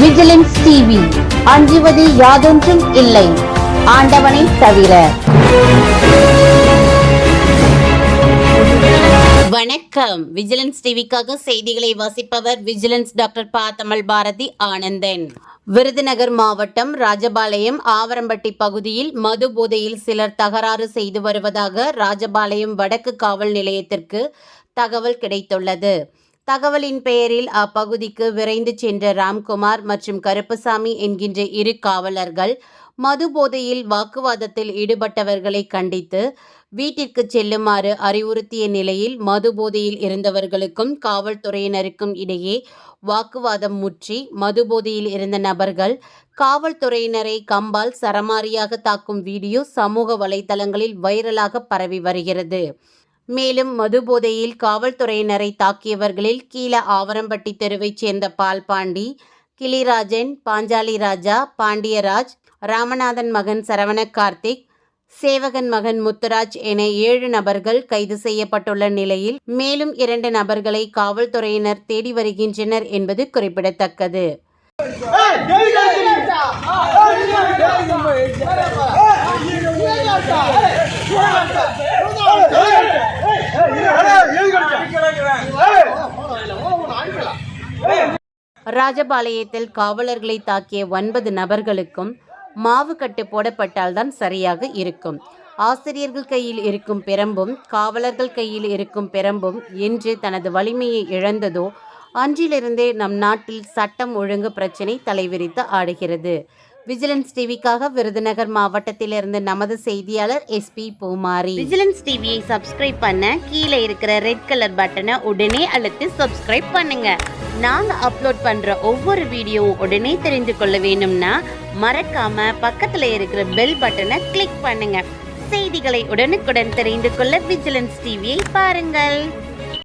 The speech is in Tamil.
விஜிலன்ஸ் டிவி அஞ்சுவது யாதொன்றும் இல்லை. ஆண்டவனை தவிர. வணக்கம். விஜிலன்ஸ் டிவிக்காக செய்திகளை வாசிப்பவர் விஜிலன்ஸ் டாக்டர் பா தமிழ் பாரதி ஆனந்தன். விருதுநகர் மாவட்டம் ராஜபாளையம் ஆவரம்பட்டி பகுதியில் மது போதையில் சிலர் தகராறு செய்து வருவதாக ராஜபாளையம் வடக்கு காவல் நிலையத்திற்கு தகவல் கிடைத்துள்ளது. தகவலின் பெயரில் அப்பகுதிக்கு விரைந்து சென்ற ராம்குமார் மற்றும் கருப்பசாமி என்கின்ற இரு காவலர்கள் மது போதையில் வாக்குவாதத்தில் ஈடுபட்டவர்களை கண்டித்து வீட்டிற்கு செல்லுமாறு அறிவுறுத்திய நிலையில் மது போதையில் இருந்தவர்களுக்கும் காவல்துறையினருக்கும் இடையே வாக்குவாதம் முற்றி. மது போதையில் இருந்த நபர்கள் காவல்துறையினரை கம்பால் சரமாரியாக தாக்கும் வீடியோ சமூக வலைதளங்களில் வைரலாக பரவி வருகிறது. மேலும் மதுபோதையில் காவல்துறையினரை தாக்கியவர்களில் கீழ ஆவரம்பட்டி தெருவைச் சேர்ந்த பால்பாண்டி கிளிராஜன் பாஞ்சாலி ராஜா பாண்டியராஜ் ராமநாதன் மகன் சரவண கார்த்திக் சேவகன் மகன் முத்துராஜ் என ஏழு நபர்கள் கைது செய்யப்பட்டுள்ள நிலையில் மேலும் இரண்டு நபர்களை காவல்துறையினர் தேடி வருகின்றனர் என்பது குறிப்பிடத்தக்கது ராஜபாளையத்தில் காவலர்களை தாக்கிய ஒன்பது நபர்களுக்கும் மாவு கட்டு போடப்பட்டால்தான் சரியாக இருக்கும். ஆசிரியர்கள் கையில் இருக்கும் பெரம்பும் காவலர்கள் கையில் இருக்கும் பெரம்பும் என்று தனது வலிமையை இழந்ததோ அன்றிலிருந்தே நம் நாட்டில் சட்டம் ஒழுங்கு பிரச்சினை தலைவிரித்து ஆடுகிறது. விஜிலன்ஸ் டிவிக்காக விருதுநகர் மாவட்டத்திலிருந்து நமது செய்தியாளர் எஸ்பி பூமாரி. விஜிலன்ஸ் டிவியை சப்ஸ்கிரைப் பண்ண கீழே இருக்கிற ரெட் கலர் பட்டனை உடனே அழுத்தி சப்ஸ்கிரைப் பண்ணுங்க. நாங்க அப்லோட் பண்ற ஒவ்வொரு வீடியோவும் உடனே தெரிந்து கொள்ள வேணும்னா மறக்காம பக்கத்துல இருக்கிற பெல் பட்டனை கிளிக் பண்ணுங்க. செய்திகளை உடனுக்குடன் தெரிந்து கொள்ள விஜிலன்ஸ் டிவியை பாருங்கள்.